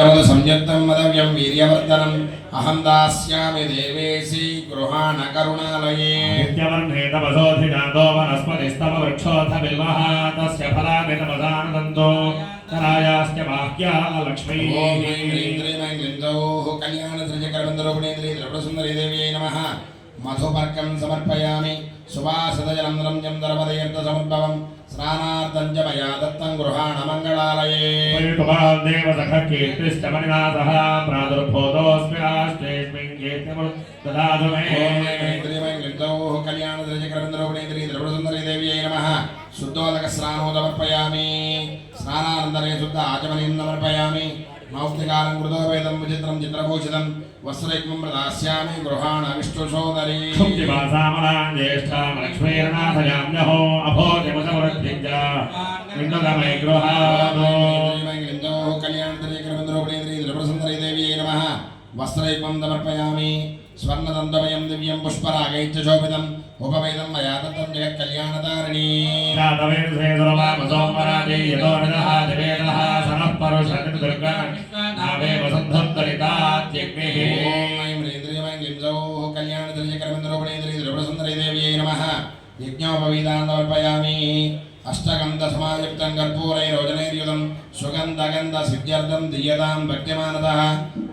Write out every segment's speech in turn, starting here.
సంయుక్తం మదవ్యం వీర్యవర్ధనం. అహం దాస్యామి దేవేశీ గృహాణ కరుణాలయే. నిత్యవర్ణే తపసోధిజాతో వనస్పతిస్తవ వృక్షోऽथ బిల్వः తస్య ఫలాని తపసానందో తరాయాశ్చ బాహ్యా లక్ష్మీ. ఓం క్లీం సౌః కళ్యాణ త్రిజకరవిందరూపిణేంద్రీ ద్రవిడసుందరీ దేవ్యై నమః. మధుపర్కం సమర్పయామి. సువాసదజలం రంజం దర్వదయర్త సముద్భవం స్నానార్థం చ మయా శుద్ధోదక స్నానో స్నానానందరే శుద్ధ ఆచమనీయం మౌక్తికాలం కృతో విచిత్రం చిత్రభూషితం వస్త్రైవం ప్రదాస్యామి గృహాణ విష్ణుసోదరీసామలాజ్యేష్టామలక్ష్మీర్నాథయామ్యహో అభోజమసమృద్ధించ విండలమై గృహాణో వస్త్రైవం సమర్పయామి స్వర్ణదంతమయం దివ్యం పుష్పరాగైత్య శోభితం ఉపవేదం మయా దత్తం జగత్ కళ్యాణతారిణీ సనః పరుష దుర్గా నావే వసంధం ध्यानात्यग्निः ॐ ऐं ह्रीन्द्रियमैं लिम्सौः कल्याणदर्यकरमन्द्रोपणेन्द्रियद्रवणसुन्दरी देव्यै नमः यज्ञोपवीतान् समर्पयामि अष्टगन्धसमायुक्तं कर्पूरैरोजनैर्युतं सुगन्धगन्धसिद्ध्यर्थं दीयतां भक्त्यमानतः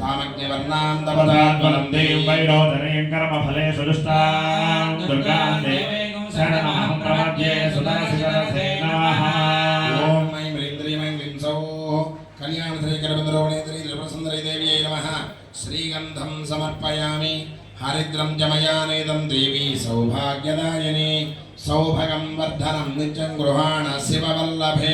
तामग्निवर्णां तपदात्मनं देवं। वैरोधनीं कर्मफले सुदुष्टां दुर्गां देवीं शरणमहं प्रमद्ये सुदासितरसे नमः। ॐ ऐं ह्रीन्द्रियमैं लिंसौः कल्याणधरे करमन्द्रोपणेन्द्रिय శ్రీగంధం సమర్పయామి హరిద్రం జమయానేదం దేవీ సౌభాగ్యదాయిని సౌభగం వర్ధనం నిత్యం గృహాణ శివవల్లభే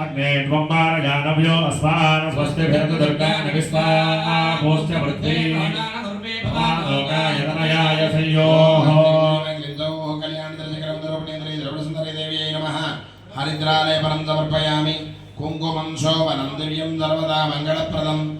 అగ్నే త్వం మారజానవ్యో అస్మాన్ స్వస్తి భరత దుర్గాని విశ్వామోస్య వృద్ధి లోకాయతనయాయ సంయోః హరిద్రాలయపరం సమర్పయామి కుంకుమం శోభనం దివ్యం సర్వదా మంగళప్రదం మయా నేదం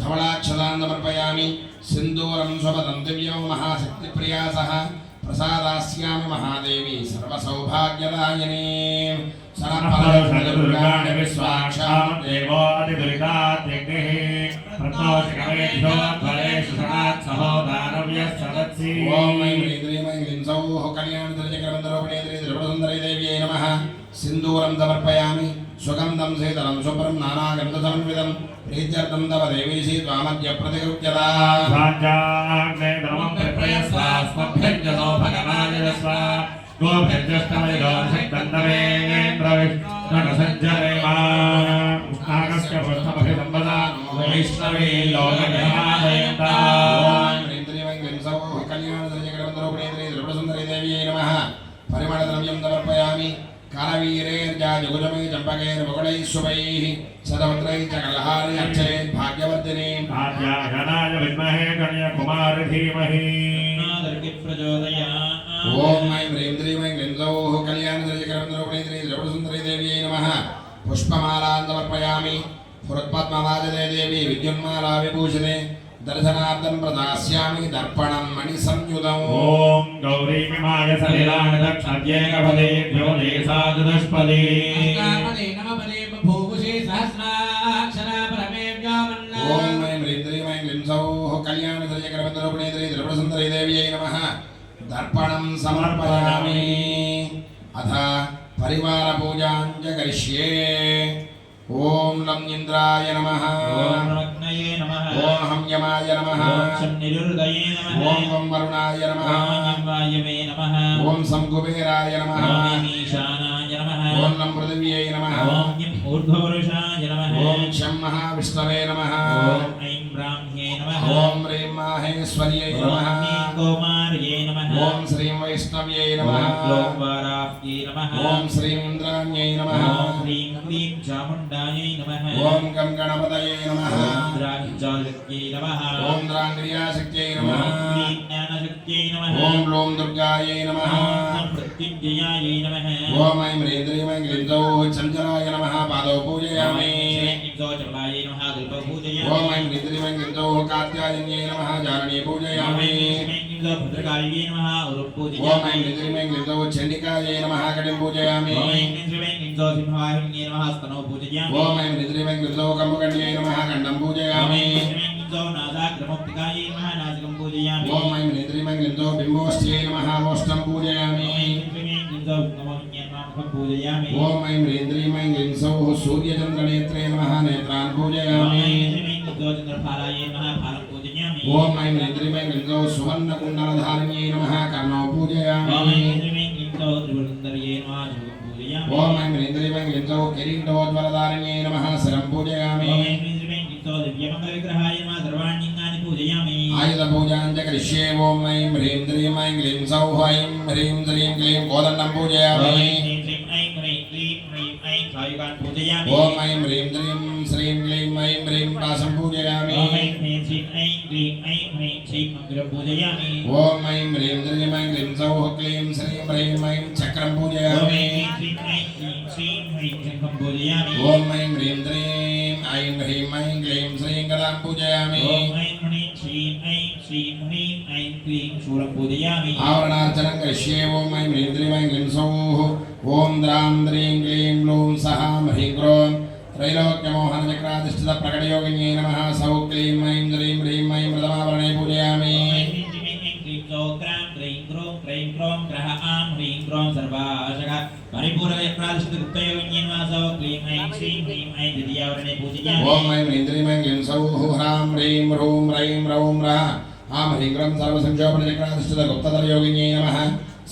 धवलाक्षदान्नमर्पयामि सिन्दूरं स्वपदन्तिव्यो महाशक्तिप्रियासः प्रसादास्यामि महादेवी सर्वसौभाग्यदायिनी। सर्वदुर्गाणि विश्वाक्षां देवो अतिदुरितात्यग्निः फलेषु సహోదారవ్యశ్చదత్సి ఓం ఐ మైత్రీమై లింసౌహ కళ్యాణితరచక్రమందరోపణేంద్రే ద్రవసుందరీదేవ్యై నమః. సింధూరం సమర్పయామి. సుగంధం శీతలం శుభ్రం నానాగంధసంవిధం. ప్రీత్యర్థం తవ దేవీశీ త్వామద్య ప్రతికృత్యదాభగవాయస్వ గోభిర్జష్టమయోభిర్దండవేంద్రవిష్ణుసజ్జరేవా నాగస్య పుష్పమభిదంబదా వైష్ణవే లోకమే सर्वगैर्वगुणैस्सुभैः सदवत्रै च कलहारि अर्चयेत् भाग्यवर्धिनी। आद्याघनाय विद्महे कन्याकुमारि धीमहि ॐ ऐं ह्रीं द्रीं ऐं ग्लीं सौः कल्याणद्रजकरन्द्रौपणैत्री द्रवणसुन्दरी देव्यै नमः। पुष्पमालान्तमर्पयामि। पुरत्पद्मवाजने देवी विद्युन्माला विभूषणे दर्शनार्थं प्रदास्यामि दर्पणं मणिसंयुतम्। ॐ गौरीमिमाय सलिलाय दक्षाद्येकफले द्योदेशादशपदे हरिवारपूजाञ्च करिष्ये ॐ लं इन्द्राय नमः। ॐ हं यमाय नमः। ॐ वं वरुणाय नमः। ॐ सं कुबेराय नमः। ॐ लं पृथिव्यै नमः। ॐ शं महाविष्णवे नमः। ॐ ह्रीं माहेश्वर्यै नमः। ॐ वैष्णव्यै नमः ॐ वाराह्यै नमः ॐ श्रीं इन्द्राण्यै नमः ॐ ह्रीं क्लीं चामुण्डायै नमः ॐ गं गणपतये नमः ॐ द्राक्षाशक्त्यै नमः ॐ द्राङ्क्रियाशक्त्यै नमः क्लीं ज्ञानशक्त्यै नमः ॐ लों दुर्गायै नमः प्रत्युञ्जयायै नमः ॐ ऐं रेन्द्रीमैं ग्लिन्दौ चञ्चलाय नमः पादौ पूजयामि ॐ ऐं रेन्द्रीमैं ग्लिन्दौ कात्यायन्यै नमः जारणे पूजयामि ॐ भद्रकालिये नमः ॐ ऐं ह्रीं ह्लीं ओम नमः घटिं पूजयामि। ॐ ऐं ह्रीं ह्लीं सिंहाहिन्ये नमः स्तनौ पूजयामि। ॐ ऐं ह्रीं ह्लीं ह्लीं कम्बकण्ड्यै नमः कण्डं पूजयामि। नासाग्रमुक्तिकायै नमः नासिकं पूजयामि ॐ ऐं ह्रीं ओम ह्लीं बिम्बोश्च्यै नमः ओष्ठं पूजयामि। पूजयामि ॐ ऐं ह्रीं ह्रीं ओम सौः सूर्यचन्द्रनेत्रे नमः नेत्रान् पूजयामि। चन्द्रफालायै नमः फालं ओम ऐं इन्द्रिमै गृन्दौ सुवर्णकुण्डलधारिण्यै नमः कर्णौ पूजयामि ओम ऐं इन्द्रिमै गृन्दौ किरीटोज्वलधारिण्यै नमः. शिरं पूजयामि आयुधपूजाञ्च करिष्ये ॐ ऐं ह्रीं द्रीं ऐं ग्लीं सौः ऐं ह्रीं द्रीं ग्लीं कोदण्डं पूजयामि ॐ ऐं ह्रीं द्रीं श्रीं ग्लीं ऐं ह्रीं पाशं पूजयामि ओम ओम ह्रीं क्लीं श्रीं ह्रीं ऐं ओम पूजयामि। ॐ ऐं क्लीं श्रीं गदां पूजयामि। ॐ ऐं ओम श्रीं क्लीं शूलं पूजयामि। आवरणार्चनं करिष्ये लूँ सः। ह्रीं त्रैलोक्यमोहन विक्राधिष्ठित प्रकटयोगिन्ये नमः सौ क्लीं ऐं ह्रीं ह्रीं ऐं मृदमावरणे पूजयामि ॐ ऐं ह्रीं ह्रीं ऐं ह्रीं सौः ह्रां ह्रीं ह्रूं ह्रैं ह्रौं ह्रः आं ह्रीं ह्रं सर्वसंक्षोपणविक्राधिष्ठितगुप्तदर्योगिन्ये नमः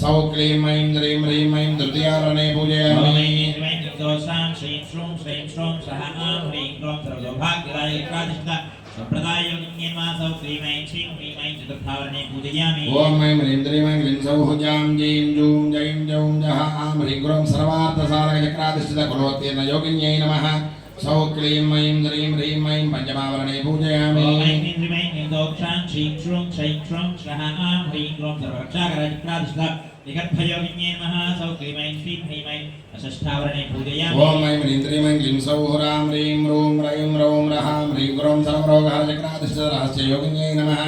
सौ क्लीं ऐं द्रीं ह्रीं ऐं तृतीयारणे पूजयामि दोषां श्रीं श्रूं श्रीं श्रूं सः आं ह्रीं क्रों सर्वभाग्यराय एकादशता संप्रदाययोगिन्यमासौ क्लीं ऐं श्रीं ह्रीं ऐं चतुर्थावरणे पूजयामि ॐ ऐं ह्रीं द्रीं ऐं ह्रीं सौः जां जैं जूं जैं जौं जः आं ह्रीं क्रों सर्वार्थसारक एकादशता कुलोत्तीर्ण योगिन्यै नमः सौ क्लीं ऐं द्रीं ह्रीं ऐं पञ्चमावरणे पूजयामि दोक्षां क्षीं क्षूं क्षैं क्षूं क्षः आं ह्रीं क्रों सर्वरक्षाकरचित्राधिष्ठा निगर्भयो विज्ञेमः सौ क्लीमैं श्रीं ह्रीमैं अषष्ठावरणे पूजयामि ॐ ऐं ह्रीं त्रीमैं क्लीं सौ ह्रां ह्रीं ह्रूं ह्रैं ह्रौं ह्रां ह्रीं क्रों सर्वरोगः चक्राधिष्ठरहस्य योगिन्यै नमः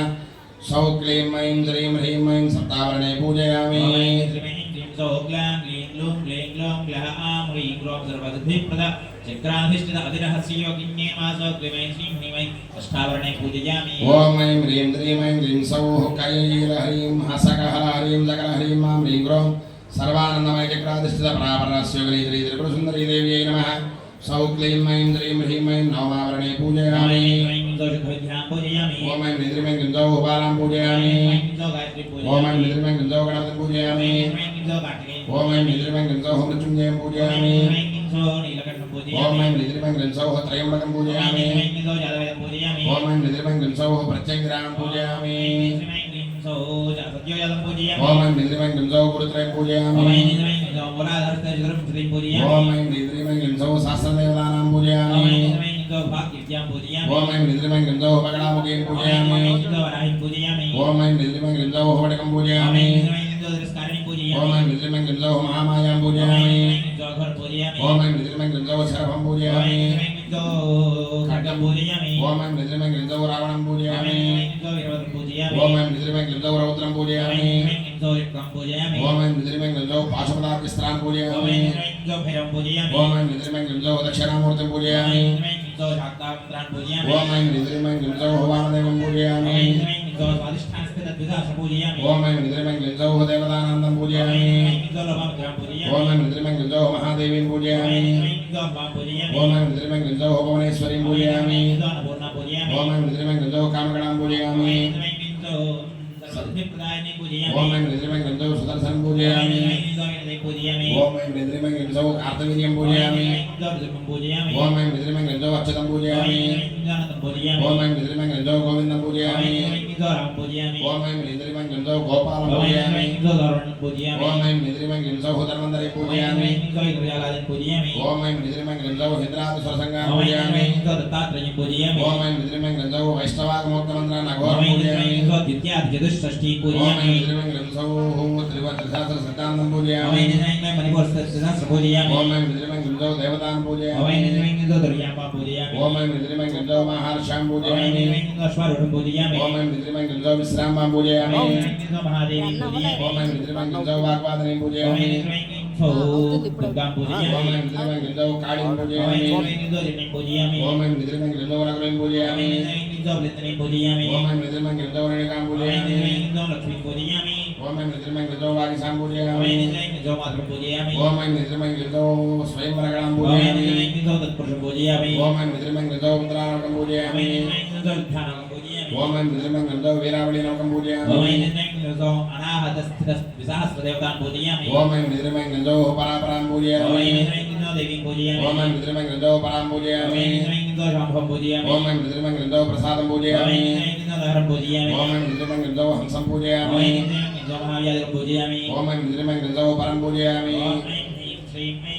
सौ क्लीं ऐं श्रीं ह्रीं ऐं सप्तावरणे पूजयामि ॐ ऐं ह्रीं क्लीं सौ क्लां क्लीं क्लूं क्लीं क्लौं क्लः आं ह्रीं क्रों सर्वसिद्धिप्रदा चक्राधिष्ठित अष्टावरणे पूजयामि। ओम ऐं ह्रीं द्रीं ऐं ग्रीं सौः कैल ह्रीं हसकः ह्रीं जकर माँ ह्रीं ग्रौं सर्वानन्दमय चक्राधिष्ठित प्रापरस्योगरी श्री त्रिपुरसुन्दरी देव्यै नमः सौ क्लीं ऐं द्रीं ह्रीं ऐं नवमावरणे पूजयामि। ओम ऐं निद्रिं ऐं उपालां पूजयामि ओम ऐं निद्रिं ऐं गणपतिं पूजयामि ओम ऐं निद्रिं ऐं गुन्दौ पूजयामि ओम ऐं निद्रिमैं ग्रंसौः त्रयम्बकं पूजयामि ओम ऐं निद्रिमैं ग्रंसौः प्रत्यङ्गिरां पूजयामि ओम ऐं निद्रिमैं ग्रंसौः पुरत्रयं पूजयामि ओम ऐं निद्रिमैं ग्रंसौः सहस्रदेवतानां पूजयामि ओम ऐं निद्रिमैं ग्रंसौः पकडामुखीं पूजयामि ओम ऐं निद्रिमैं ग्रंसौः वटकं पूजयामि ओम ऐं निद्रिमैं ग्रंसौः महामायां पूजयामि घोर पूजयामि ओम ऐं मृदुर्मैं गृञ्जवो सर्वं पूजयामि खड्गं पूजयामि ओम ऐं मृदुर्मैं गृञ्जवो रावणं पूजयामि ओम ऐं मृदुर्मैं गृञ्जवो रौद्रं पूजयामि ओम ऐं मृदुर्मैं गृञ्जवो पाशुपतार्कस्त्रां पूजयामि ओम ऐं मृदुर्मैं गृञ्जवो दक्षिणामूर्तिं पूजयामि ओम ऐं मृदुर्मैं गृञ्जवो होवानदेवं पूजयामि God स्वादिष्ठान स्थित द्विधा सपूजयामि ओम मैं मृद्रिमं गृञ्जो देवतानां पूजयामि ओम मैं मृद्रिमं गृञ्जो महादेवीं पूजयामि ओम मैं मृद्रिमं गृञ्जो भुवनेश्वरीं पूजयामि ओम मैं मृद्रिमं गृञ्जो कामगणां पूजयामि ओम मैं मृद्रिमं गृञ्जो सुदर्शनं पूजयामि ओम मैं मृद्रिमं गृञ्जो कार्तवीर्यं पूजयामि ഗാർഡും പൂജയാമി ഓം ഐം വിദ്രമം ഗംജോ അച്ഛതം പൂജയാമി ഗാനതം പൂജയാമി ഓം ഐം വിദ്രമം ഗംജോ ഗോവിന്ദം പൂജയാമി ഗോരാം പൂജയാമി ഓം ഐം വിദ്രമം ഗംജോ ഗോപാലം പൂജയാമി ഗോരാം പൂജയാമി ഓം ഐം വിദ്രമം ഗംജോ ഹുതർമന്ദരി പൂജയാമി ഗോയിദ്രയാലാദൻ പൂജയാമി ഓം ഐം വിദ്രമം ഗംജോ ഹിന്ദ്രാദി സ്വരസംഗാ പൂജയാമി ഗോദത്താത്രയ പൂജയാമി ഓം ഐം വിദ്രമം ഗംജോ വൈഷ്ണവാഗ മോക്തമന്ത്രാ നഗോര പൂജയാമി ഗോദിത്യാദി ചതുഷ്ഠഷ്ടി പൂജയാമി ഓം ഐം വിദ്രമം ഗംജോ ത്രിവ ത്രിശാസ്ത്ര സത്താന്തം പൂജയാമി ഓം ഐം വിദ്രമം ഗംജോ ദേവതാ देवतान् पूजयामि ओम ऐं मृद्रिमं गृन्द्रौ महार्षां पूजयामि ओम ऐं मृद्रिमं गृन्द्रौ विश्रामां पूजयामि ओम ऐं मृद्रिमं गृन्द्रौ वाग्वादनीं पूजयामि ओम ऐं मृद्रिमं गृन्द्रौ काळीं पूजयामि ओम ऐं मृद्रिमं गृन्द्रौ रघुरीं पूजयामि ओम ऐं मृद्रिमं गृन्द्रौ रणिकां पूजयामि लक्ष्मीं पूजयामि పూజయామి హ్రీం క్లీం సౌ రిణిం పూజయామి ఓం ఐం శ్రీం ఐం గ్రీం సౌ నకులం ఓం పూజయామి ఐం హ్రీం క్లీం సౌ బ్లిత్తనిం పూజయామి ఓం ఐం శ్రీం ఐం గ్రీం సౌ రేణుకాం ఓం ఐం పూజయామి హ్రీం క్లీం సౌ లక్ష్మీ పూజయామి ఓం ఐం శ్రీం ఐం గ్రీం సౌ వాగిసాం ఓం పూజయామి ఐం హ్రీం క్లీం సౌ మాతృ పూజయామి ఓం ఐం శ్రీం ఐం గ్రీం సౌ స్వయంవరగణం ఓం ఐం పూజయామి హ్రీం క్లీం సౌ తత్పురుష పూజయామి ఓం ఐం శ్రీం ఐం గ్రీం సౌ పుత్రానకం ఓం పూజయామి ఐం హ్రీం క్లీం సౌ ధ్యానం పూజయామి ఓం ఐం శ్రీం ఐం గ్రీం సౌ వీరావళి నౌకం ఓం పూజయామి ఐం హ్రీం క్లీం సౌ అనాహత స్థిత విసహస్ర దేవతాన్ పూజయామి ఓం ఐం శ్రీం ఐం గ్రీం సౌ పరాపరాం ఓం పూజయామి ఐం హ్రీం క్లీం సౌ దేవీం పూజయామి ఓం ఐం శ్రీం ఐం గ్రీం సౌ పరాం ఓం పూజయామి ఐం హ్రీం క్లీం సౌ శాంభవం పూజయామి ఓం ఐం శ్రీం ఐం గ్రీం సౌ ప్రసాదం ఓం పూజయామి ఐం హ్రీం క్లీం సౌ దహరం పూజయామి ఓం ఐం శ్రీం ఐం గ్రీం సౌ హంసం ఓం పూజయామి ఐం హ్రీం క్లీం సౌ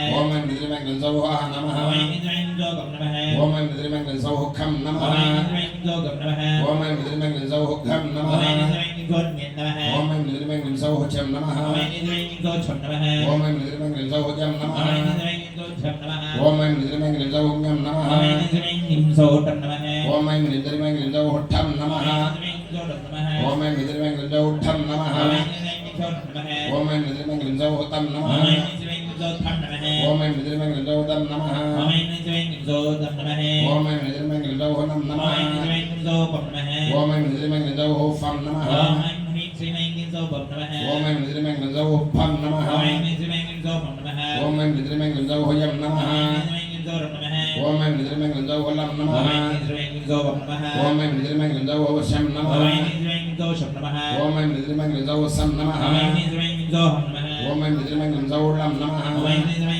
ओम ऐं मृद्रिमं गंसौहाः नमः ओम ऐं मृद्रिमं गंसौहं नमः ओम ऐं मृद्रिमं गंसौहं नमः ओम ऐं मृद्रिमं गंसौहं नमः ओम ऐं मृद्रिमं गंसौहं नमः ओम ऐं मृद्रिमं गंसौहं नमः ओम ऐं मृद्रिमं गंसौहं नमः ओम ऐं मृद्रिमं गंसौहं नमः ओम ऐं मृद्रिमं गंसौहं नमः ओम ऐं मृद्रिमं गंसौहं नमः ओम ऐं मृद्रिमं गंसौहं नमः ओम ऐं मृद्रिमं गंसौहं नमः ओम ऐं मृद्रिमं गंसौहं नमः ओम ऐं मृद्रिमं गंसौहं नमः ओम ऐं मृद्रिमं गंसौहं नमः ఓం ఐం విజయమంగ విజోదం నమ ఓం ఐం విజయమంగ విజోదం నమ ఓం ఐం విజయమంగ విజోహనం నమ ఓం ఐం విజయమంగ విజోపం నమ ఓం ఐం విజయమంగ విజోహోపం నమ ఓం ఐం మునీం శ్రీమంగ విజోపం నమ ఓం ఐం విజయమంగ విజోహోపం నమ ఓం ఐం విజయమంగ విజోపం నమ ఓం ఐం విజయమంగ విజోహయం నమ ఓం ఐం విజయమంగ విజోహలం నమ ఓం ఐం విజయమంగ విజోపం నమ ఓం ఐం విజయమంగ విజోహోషం నమ ఓం ఐం విజయమంగ విజోషం నమ ఓం ఐం విజయమంగ విజోహసం నమ ఓం ఐం విజయమంగ విజోహం నమ ఓం ఐం విజయమంగ విజోహం నమ ఓం ఐం విజయమంగ